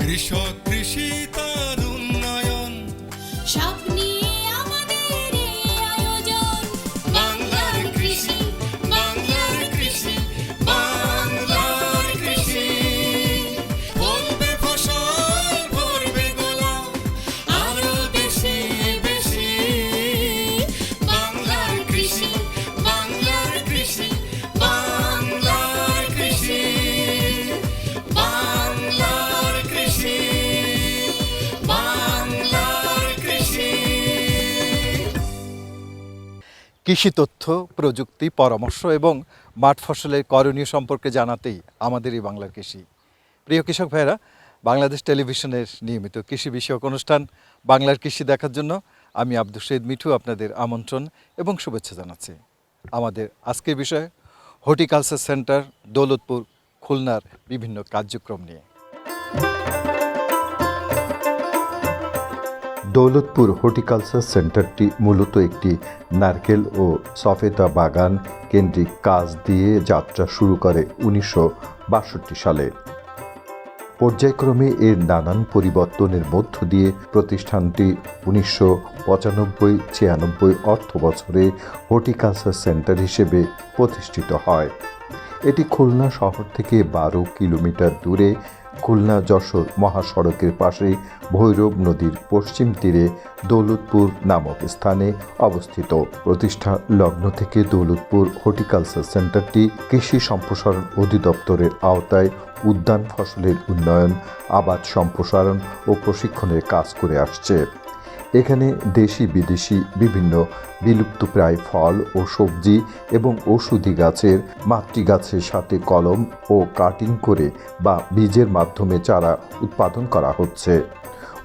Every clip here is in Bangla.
কৃষক কৃষি কৃষি তথ্য, প্রযুক্তি, পরামর্শ এবং মাঠ ফসলের করণীয় সম্পর্কে জানাতেই আমাদের এই বাংলার কৃষি। প্রিয় কৃষক ভাইরা বাংলাদেশ টেলিভিশনের নিয়মিত কৃষি বিষয়ক অনুষ্ঠান, বাংলার কৃষি দেখার জন্য আমি আব্দুল শহীদ মিঠু আপনাদের আমন্ত্রণ এবং শুভেচ্ছা জানাচ্ছি। আমাদের আজকের বিষয়, হর্টিকালচার সেন্টার দৌলতপুর, খুলনার বিভিন্ন কার্যক্রম নিয়ে। দৌলতপুর হর্টিকালচার সেন্টারটি মূলত একটি নারকেল ও সফেদা বাগান কেন্দ্রিক কাজ দিয়ে যাত্রা শুরু করে উনিশশো বাষট্টি সালে। পর্যায়ক্রমে এর নানান পরিবর্তনের মধ্য দিয়ে প্রতিষ্ঠানটি উনিশশো পঁচানব্বই ছিয়ানব্বই অর্থ বছরে হর্টিকালচার সেন্টার হিসেবে প্রতিষ্ঠিত হয়। এটি খুলনা শহর থেকে বারো কিলোমিটার দূরে খুলনা যশোর মহাসড়কের পাশে ভৈরব নদীর পশ্চিম তীরে দৌলতপুর নামক স্থানে অবস্থিত। প্রতিষ্ঠা লগ্ন থেকে দৌলতপুর হর্টিকালচার সেন্টারটি কৃষি সম্প্রসারণ অধিদপ্তরের আওতায় উদ্যান ফসলের উন্নয়ন, আবাদ সম্প্রসারণ ও প্রশিক্ষণের কাজ করে আসছে। এখানে দেশি বিদেশি বিভিন্ন বিলুপ্তপ্রায় ফল ও সবজি এবং ওষুধি গাছের মাতৃগাছের সাথে কলম ও কাটিং করে বা বীজের মাধ্যমে চারা উৎপাদন করা হচ্ছে।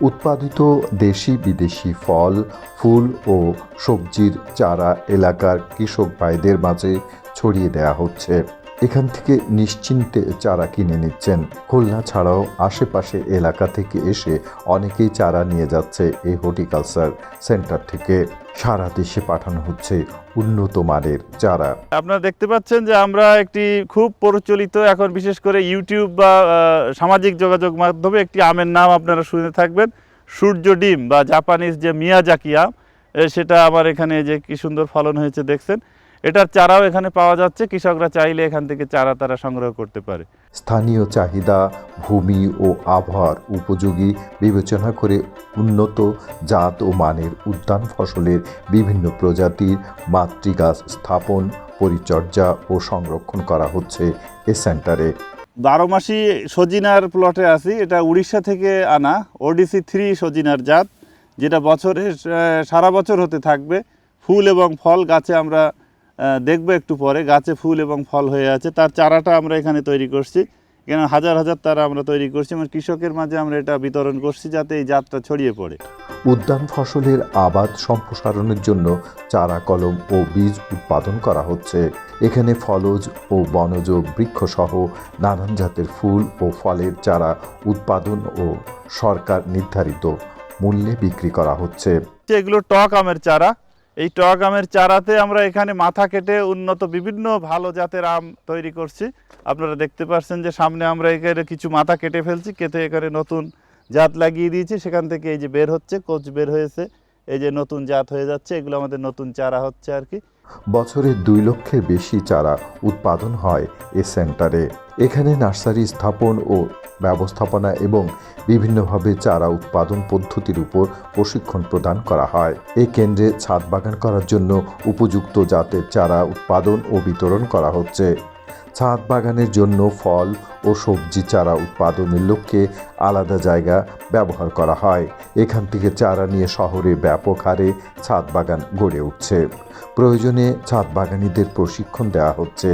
উৎপাদিত দেশি বিদেশি ফল, ফুল ও সবজির চারা এলাকার কৃষক ভাইদের মাঝে ছড়িয়ে দেওয়া হচ্ছে। এখান থেকে নিশ্চিন্তে চারা কিনে নিচ্ছেন। খুলনা ছাড়াও আশেপাশে এলাকা থেকে এসে অনেকেই চারা নিয়ে যাচ্ছে এই হর্টিকালচার সেন্টার থেকে। সারা দেশে পাঠানো হচ্ছে উন্নত মানের চারা। আপনারা দেখতে পাচ্ছেন যে আমরা একটি খুব প্রচলিত, এখন বিশেষ করে ইউটিউব বা সামাজিক যোগাযোগ মাধ্যমে একটি আমের নাম আপনারা শুনে থাকবেন। সূর্য ডিম বা জাপানিজ যে মিয়াজাকি আম সেটা আমার এখানে যে কি সুন্দর ফলন হয়েছে দেখছেন। এটার চারাও এখানে পাওয়া যাচ্ছে। কৃষকরা চাইলে এখান থেকে চারা তারা সংগ্রহ করতে পারে। স্থানীয় চাহিদা ভূমি ও আবহাওয়ার উপযোগী বিবেচনা করে উন্নত জাত ও মানের উদ্যান ফসলের বিভিন্ন প্রজাতির মাতৃগাছ স্থাপন পরিচর্যা ও সংরক্ষণ করা হচ্ছে এ সেন্টারে। বারো মাসি সজিনার প্লটে আছি। এটা উড়িষ্যা থেকে আনা। ওডিসি থ্রি সজিনার জাত যেটা বছরে সারা বছর হতে থাকবে। ফুল এবং ফল গাছে আমরা দেখব একটু পরে। গাছে ফুল এবং ফল হয়ে আছে। তার চারাটা আমরা এখানে তৈরি করছি। এখানে হাজার হাজার তারা আমরা তৈরি করছি। এবং কৃষকের মাঝে আমরা এটা বিতরণ করছি যাতে এই জাতটা ছড়িয়ে পড়ে। উদ্যান ফসলের আবাদ সম্প্রসারণের জন্য চারা কলম ও বীজ উৎপাদন করা হচ্ছে। এখানে ফলজ ও বনজ বৃক্ষসহ নানান জাতের ফুল ও ফলের চারা উৎপাদন ও সরকার নির্ধারিত মূল্যে বিক্রি করা হচ্ছে। এগুলো টক আমের চারা। এই টক আমের চারাতে আমরা এখানে মাথা কেটে উন্নত বিভিন্ন ভালো জাতের আম তৈরি করছি। আপনারা দেখতে পাচ্ছেন যে সামনে আমরা এখানে কিছু মাথা কেটে ফেলছি, কেটে এখানে নতুন জাত লাগিয়ে দিয়েছি। সেখান থেকে এই যে বের হচ্ছে, কোচ বের হয়েছে। এই যে নতুন জাত হয়ে যাচ্ছে, এগুলো আমাদের নতুন চারা হচ্ছে আর কি। বছরে দুই লক্ষের বেশি চারা উৎপাদন হয় এ সেন্টারে। এখানে নার্সারি স্থাপন ও ব্যবস্থাপনা এবং বিভিন্নভাবে চারা উৎপাদন পদ্ধতির উপর প্রশিক্ষণ প্রদান করা হয়। এই কেন্দ্রে ছাদ বাগান করার জন্য উপযুক্ত জাতের চারা উৎপাদন ও বিতরণ করা হচ্ছে। ছাদ বাগানের জন্য ফল ও সবজি চারা উৎপাদনের লক্ষ্যে আলাদা জায়গা ব্যবহার করা হয়। এখান থেকে চারা নিয়ে শহরে ব্যাপক হারে ছাদ বাগান গড়ে উঠছে। প্রয়োজনে ছাদ বাগানীদের প্রশিক্ষণ দেওয়া হচ্ছে।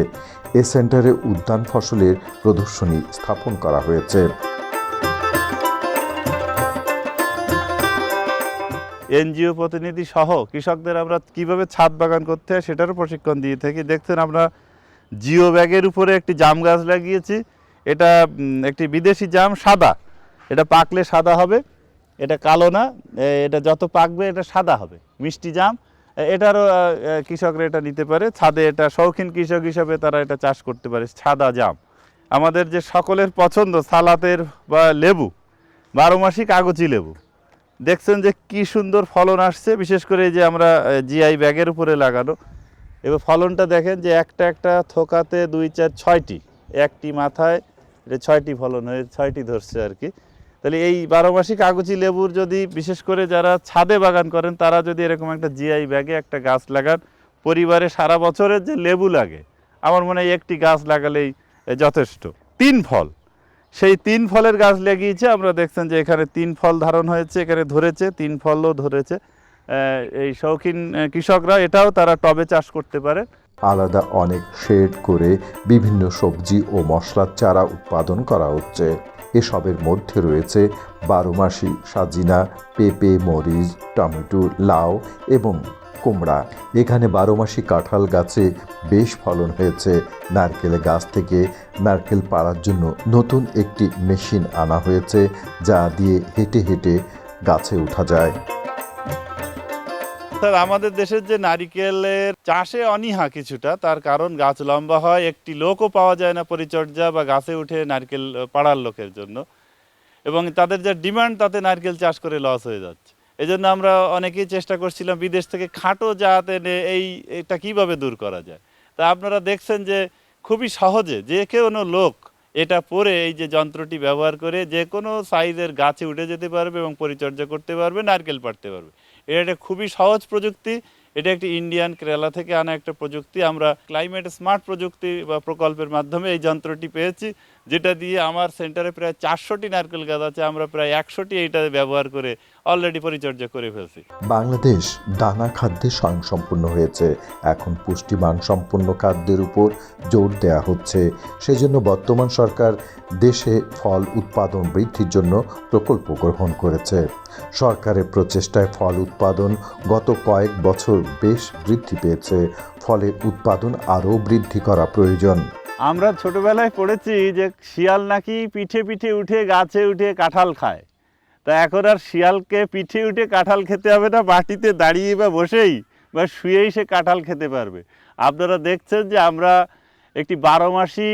এ সেন্টারে উদ্যান ফসলের প্রদর্শনী স্থাপন করা হয়েছে। এনজিও প্রতিনিধি সহ কৃষকদের আমরা কীভাবে ছাদ বাগান করতে হয় সেটারও প্রশিক্ষণ দিয়ে থাকি। দেখছেন আমরা জিও ব্যাগের উপরে একটি জাম গাছ লাগিয়েছি। এটা একটি বিদেশি জাম, সাদা। এটা পাকলে সাদা হবে, এটা কালো না এটা যত পাকবে এটা সাদা হবে, মিষ্টি জাম। এটারও কৃষকরা এটা নিতে পারে। ছাদে এটা শৌখিন কৃষক হিসাবে তারা এটা চাষ করতে পারে, সাদা জাম। আমাদের যে সকলের পছন্দ, সালাতের বা লেবু বারো মাসি কাগজি লেবু। দেখছেন যে কি সুন্দর ফলন আসছে, বিশেষ করে এই যে আমরা জিআই ব্যাগের উপরে লাগানো। এবার ফলনটা দেখেন যে একটা একটা থোকাতে দুই চার ছয়টি, একটি মাথায়, এটা ছয়টি ফলন হয়ে ছয়টি ধরছে আর কি। তাহলে এই বারো মাসি কাগজি লেবুর যদি বিশেষ করে যারা ছাদে বাগান করেন, তারা যদি এরকম একটা জিআই ব্যাগে একটা গাছ লাগান, পরিবারে সারা বছরের যে লেবু লাগে, আমার মনে হয় একটি গাছ লাগালেই যথেষ্ট। তিন ফল, সেই তিন ফলের গাছ লাগিয়েছে আমরা দেখছেন যে এখানে তিন ফল ধারণ হয়েছে, এখানে ধরেছে, তিন ফলও ধরেছে। এই শৌখিন কৃষকরা এটাও তারা টবে চাষ করতে পারে। আলাদা অনেক শেড করে বিভিন্ন সবজি ও মশলার চারা উৎপাদন করা হচ্ছে। এসবের মধ্যে রয়েছে বারোমাসি সাজিনা, পেঁপে, মরিচ, টমেটো, লাউ এবং কুমড়া। এখানে বারোমাসি কাঁঠাল গাছে বেশ ফলন হয়েছে। নারকেল গাছ থেকে নারকেল পাড়ার জন্য নতুন একটি মেশিন আনা হয়েছে, যা দিয়ে হেঁটে হেঁটে গাছে ওঠা যায়। স্যার, আমাদের দেশের যে নারিকেলের চাষে অনীহা কিছুটা, তার কারণ গাছ লম্বা হয়, একটি লোকও পাওয়া যায় না পরিচর্যা বা গাছে উঠে নারকেল পাড়ার লোকের জন্য। এবং তাদের যে ডিমান্ড, তাতে নারকেল চাষ করে লস হয়ে যাচ্ছে। এই জন্য আমরা অনেকেই চেষ্টা করছিলাম বিদেশ থেকে খাটো জাত এনে এই, এটা কীভাবে দূর করা যায়। তা আপনারা দেখছেন যে খুবই সহজে যে কোনো লোক এটা পরে এই যে যন্ত্রটি ব্যবহার করে যে কোনো সাইজের গাছে উঠে যেতে পারবে এবং পরিচর্যা করতে পারবে, নারকেল পাড়তে পারবে। এটা একটা খুবই সহজ প্রযুক্তি। এটা একটি ইন্ডিয়ান কেরালা থেকে আনা একটা প্রযুক্তি। আমরা ক্লাইমেট স্মার্ট প্রযুক্তি বা প্রকল্পের মাধ্যমে এই যন্ত্রটি পেয়েছি, যেটা দিয়ে আমার সেন্টারে প্রায় চারশোটি নারকেল গাছ আছে, আমরা প্রায় একশোটি এইটা ব্যবহার করে অলরেডি পরিচর্যা করে ফেলছি। বাংলাদেশ দানা খাদ্যে স্বয়ংসম্পূর্ণ হয়েছে। এখন পুষ্টিমান সম্পন্ন খাদ্যের উপর জোর দেওয়া হচ্ছে। সেজন্য বর্তমান সরকার দেশে ফল উৎপাদন বৃদ্ধির জন্য প্রকল্প গ্রহণ করেছে। সরকারের প্রচেষ্টায় ফল উৎপাদন গত কয়েক বছর বেশ বৃদ্ধি পেয়েছে। ফলে উৎপাদন আরও বৃদ্ধি করা প্রয়োজন। আমরা ছোটবেলায় পড়েছি যে শিয়াল নাকি পিঠে পিঠে উঠে গাছে উঠে কাঁঠাল খায়। তা এখন আর শিয়ালকে পিঠে উঠে কাঁঠাল খেতে হবে না, মাটিতে দাঁড়িয়ে বা বসেই বা শুয়েই সে কাঁঠাল খেতে পারবে। আপনারা দেখছেন যে আমরা একটি বারো মাসি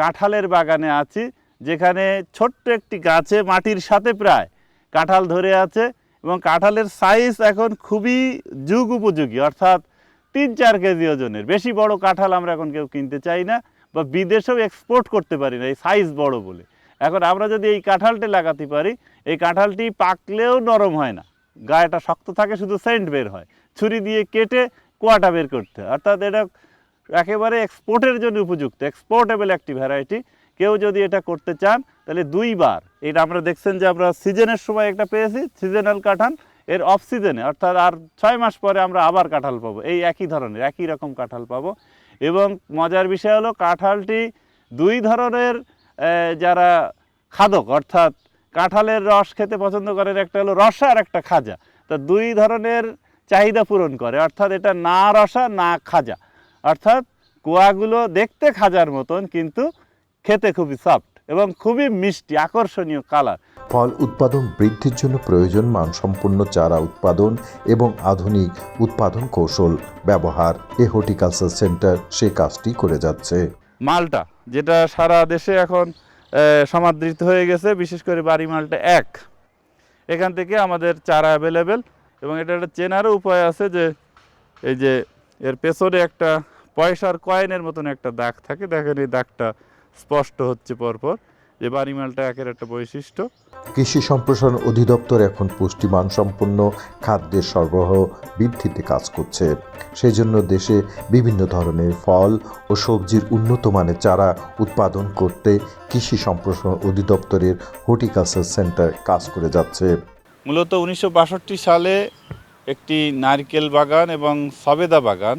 কাঁঠালের বাগানে আছি, যেখানে ছোট্ট একটি গাছে মাটির সাথে প্রায় কাঁঠাল ধরে আছে এবং কাঁঠালের সাইজ এখন খুবই যুগ উপযোগী, অর্থাৎ তিন চার কেজি ওজনের। বেশি বড় কাঁঠাল আমরা এখন কেউ কিনতে চাই না বা বিদেশেও এক্সপোর্ট করতে পারি না, এই সাইজ বড় বলে। এখন আমরা যদি এই কাঁঠালটি লাগাতে পারি, এই কাঁঠালটি পাকলেও নরম হয় না। গায়েটা শক্ত থাকে, শুধু সেন্ট বের হয়। ছুরি দিয়ে কেটে কোয়াটা বের করতে হয়। অর্থাৎ এটা একেবারে এক্সপোর্টের জন্য উপযুক্ত, এক্সপোর্টেবল একটি ভ্যারাইটি। কেউ যদি এটা করতে চান, তাহলে দুইবার। এটা আমরা দেখছেন যে আমরা সিজনের সময় একটা পেয়েছি, সিজনাল কাঁঠাল, এর অফ সিজনে অর্থাৎ আর ছয় মাস পরে আমরা আবার কাঁঠাল পাবো। এই একই ধরনের, একই রকম কাঁঠাল পাবো। এবং মজার বিষয় হলো, কাঁঠালটি দুই ধরনের যারা খাদক অর্থাৎ কাঁঠালের রস খেতে পছন্দ করেন একটা হলো রসা আর একটা খাজা। তা দুই ধরনের চাহিদা পূরণ করে অর্থাৎ এটা না রসা না খাজা। অর্থাৎ কুয়াগুলো দেখতে খাজার মতন কিন্তু খেতে খুবই সফট এবং খুবই মিষ্টি আকর্ষণীয় কালার ফল উৎপাদন বৃদ্ধির জন্য প্রয়োজন মানসম্পন্ন চারা উৎপাদন এবং আধুনিক উৎপাদন কৌশল ব্যবহার। এ হর্টিকালচার সেন্টার সে কাজটি করে যাচ্ছে। মালটা। যেটা সারা দেশে এখন সমাদৃত হয়ে গেছে, বিশেষ করে বাড়ি মালটা এক। এখান থেকে আমাদের চারা অ্যাভেলেবেল এবং এটা একটা চেনারও উপায় আছে যে, এই যে এর পেছনে একটা পয়সার কয়েনের মতন একটা দাগ থাকে। দেখেন এই দাগটা স্পষ্ট হচ্ছে পরপর। যে বাড়ি মালটা একের একটা বৈশিষ্ট্য। কৃষি সম্প্রসারণ অধিদপ্তর এখন পুষ্টিমান সম্পন্ন খাদ্যের সরবরাহ বৃদ্ধিতে কাজ করছে। সেই জন্য দেশে বিভিন্ন ধরনের ফল ও সবজির উন্নত মানের চারা উৎপাদন করতে কৃষি সম্প্রসারণ অধিদপ্তরের হর্টিকালচার সেন্টার কাজ করে যাচ্ছে। মূলত উনিশশো বাষট্টি সালে একটি নারকেল বাগান এবং সবেদা বাগান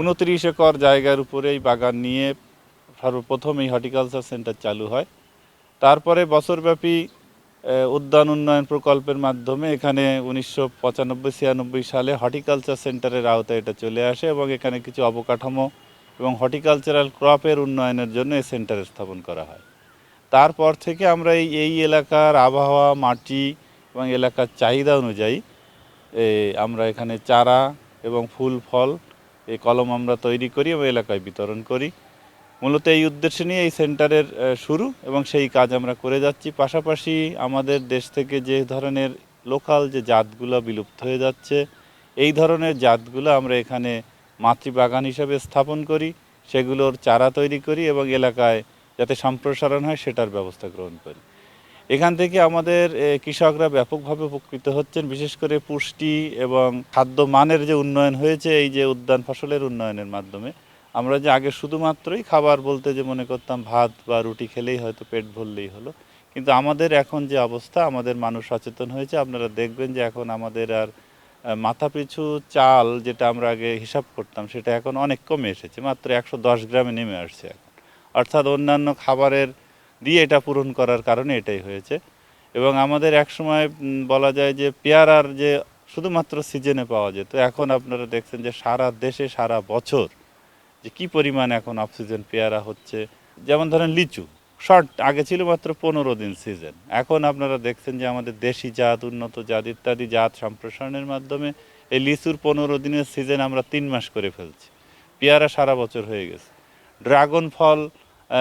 উনত্রিশ একর জায়গার উপরে এই বাগান নিয়ে সর্বপ্রথম এই হর্টিকালচার সেন্টার চালু হয়। তারপরে বছরব্যাপী উদ্যান উন্নয়ন প্রকল্পের মাধ্যমে এখানে উনিশশো পঁচানব্বই ছিয়ানব্বই সালে হর্টিকালচার সেন্টারের আওতায় এটা চলে আসে এবং এখানে কিছু অবকাঠামো এবং হর্টিকালচারাল ক্রপের উন্নয়নের জন্য এই সেন্টার স্থাপন করা হয়। তারপর থেকে আমরা এই এই এলাকার আবহাওয়া, মাটি এবং এলাকার চাহিদা অনুযায়ী আমরা এখানে চারা এবং ফুল, ফল এই কলম আমরা তৈরি করি এবং এলাকায় বিতরণ করি। মূলত এই উদ্দেশ্য নিয়ে এই সেন্টারের শুরু এবং সেই কাজ আমরা করে যাচ্ছি। পাশাপাশি আমাদের দেশ থেকে যে ধরনের লোকাল যে জাতগুলো বিলুপ্ত হয়ে যাচ্ছে, এই ধরনের জাতগুলো আমরা এখানে মাতৃবাগান হিসাবে স্থাপন করি, সেগুলোর চারা তৈরি করি এবং এলাকায় যাতে সম্প্রসারণ হয় সেটার ব্যবস্থা গ্রহণ করি। এখান থেকে আমাদের কৃষকরা ব্যাপকভাবে উপকৃত হচ্ছেন, বিশেষ করে পুষ্টি এবং খাদ্য মানের যে উন্নয়ন হয়েছে, এই যে উদ্যান ফসলের উন্নয়নের মাধ্যমে। আমরা যে আগে শুধুমাত্রই খাবার বলতে যে মনে করতাম ভাত বা রুটি খেলেই হয়তো পেট ভরলেই হলো। কিন্তু আমাদের এখন যে অবস্থা, আমাদের মানুষ সচেতন হয়েছে। আপনারা দেখবেন যে এখন আমাদের আর মাথাপিছু চাল যেটা আমরা আগে হিসাব করতাম, সেটা এখন অনেক কমে এসেছে। মাত্র একশো দশ গ্রামে নেমে আসছে এখন। অর্থাৎ অন্যান্য খাবারের দিয়ে এটা পূরণ করার কারণে এটাই হয়েছে। এবং আমাদের একসময় বলা যায় যে পেয়ারার যে শুধুমাত্র সিজনে পাওয়া যেত, এখন আপনারা দেখছেন যে সারা দেশে, সারা বছর যে কি পরিমাণ এখন অক্সিজেন পেয়ারা হচ্ছে? যেমন ধরেন লিচু শর্ট আগে ছিল মাত্র পনেরো দিন সিজন এখন আপনারা দেখছেন যে আমাদের দেশি জাত, উন্নত জাত ইত্যাদি জাত সম্প্রসারণের মাধ্যমে এই লিচুর পনেরো দিনের সিজন আমরা তিন মাস করে ফেলছি। পেয়ারা সারা বছর হয়ে গেছে। ড্রাগন ফল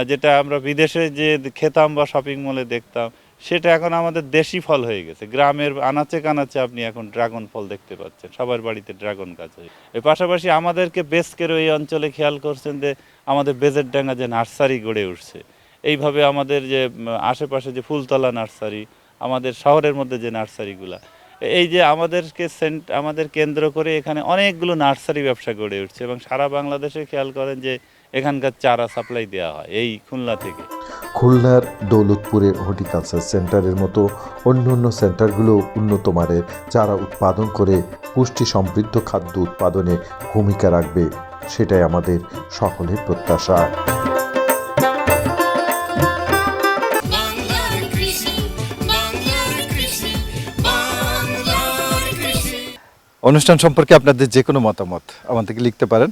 যেটা আমরা বিদেশে যে খেতাম বা শপিং মলে দেখতাম সেটা এখন আমাদের দেশি ফল হয়ে গেছে। গ্রামের আনাচে কানাচে আপনি এখন ড্রাগন ফল দেখতে পাচ্ছেন। সবার বাড়িতে ড্রাগন গাছ হয়ে এর পাশাপাশি আমাদেরকে বেশ করে এই অঞ্চলে খেয়াল করছেন যে, আমাদের বেজের ডাঙ্গা যে নার্সারি গড়ে উঠছে, এইভাবে আমাদের যে আশেপাশে যে ফুলতলা নার্সারি, আমাদের শহরের মধ্যে যে নার্সারিগুলা, এই যে আমাদেরকে সেন্ট, আমাদের কেন্দ্র করে এখানে অনেকগুলো নার্সারি ব্যবসা গড়ে উঠছে এবং সারা বাংলাদেশে খেয়াল করেন যে এখানকার চারা সাপ্লাই দেওয়া হয় এই খুলনা থেকে। খুলনার দৌলতপুরের হর্টিকালচার সেন্টারের মতো অন্য অন্য সেন্টারগুলো উন্নত মানের চারা উৎপাদন করে পুষ্টি সমৃদ্ধ খাদ্য উৎপাদনে ভূমিকা রাখবে সেটাই আমাদের সকলের প্রত্যাশা। অনুষ্ঠান সম্পর্কে আপনাদের যে কোনো মতামত আমাদেরকে লিখতে পারেন।